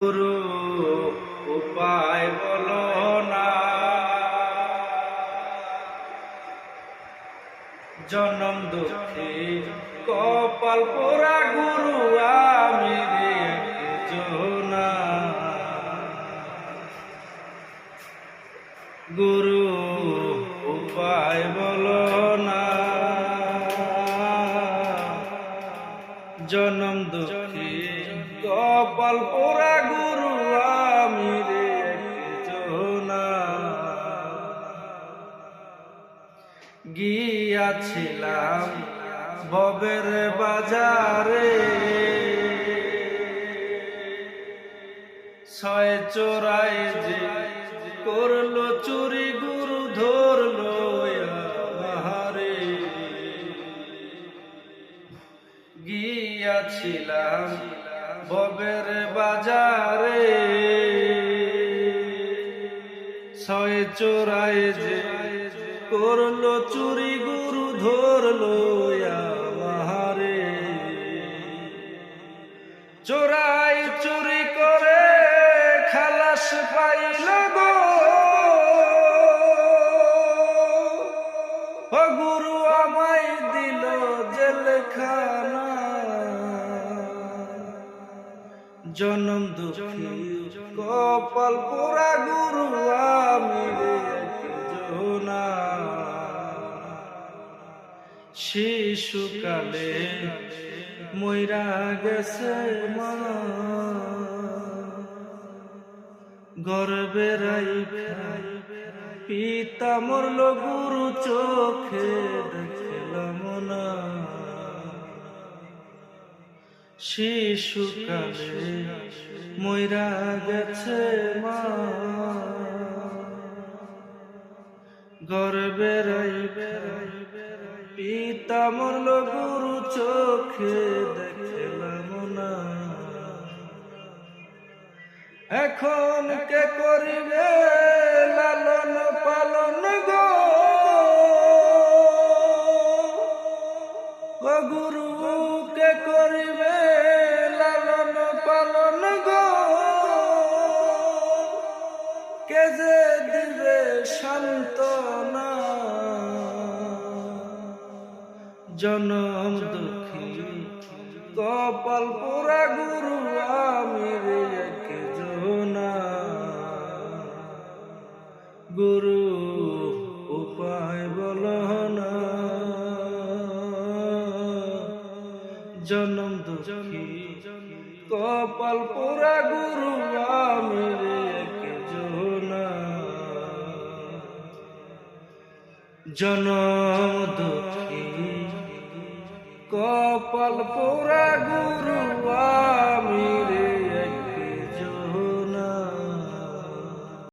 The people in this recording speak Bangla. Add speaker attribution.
Speaker 1: গুরু, উপায় বলো না। জনম দুঃখী কপাল পোড়া গুরু, আমি রে জোনা গুরু, উপায় বলো জনম দুঃখী। কপাল পোড়া গুরু আমি রে গিয়াছিলাম ভবের বাজারে। ছয় চোরাই যে করল চুরি গিয়াছিলাম ভবের বাজারে। ছয় চোরাই যে করল চুরি, গুরু ধরলো আমারে। চোরাই চুরি করে খালাস পাইল গো। গুরু জেলখানা। জনম দুঃখী কপাল পোড়া গুরু আমি জোনা। শিশুকালে ময়রা গেছে মা। গর্বে রাইখা, পিতা মরল গুরু চোখে দেখলাম না শিশুকালে ময়রা গেছে মা। গর্বে রাইবে, পিতা মরল গুরু চোখে দেখলাম না। এখন কে করিবে লালন পালন গো? সান্ত্বনা জনম দুঃখী। কপাল পোড়া গুরু আমি রে জোনা। গুরু উপায় বল না। জনম দুঃখী। কপাল পোড়া গুরু আমি জনম দুঃখী কপাল পোড়া গুরু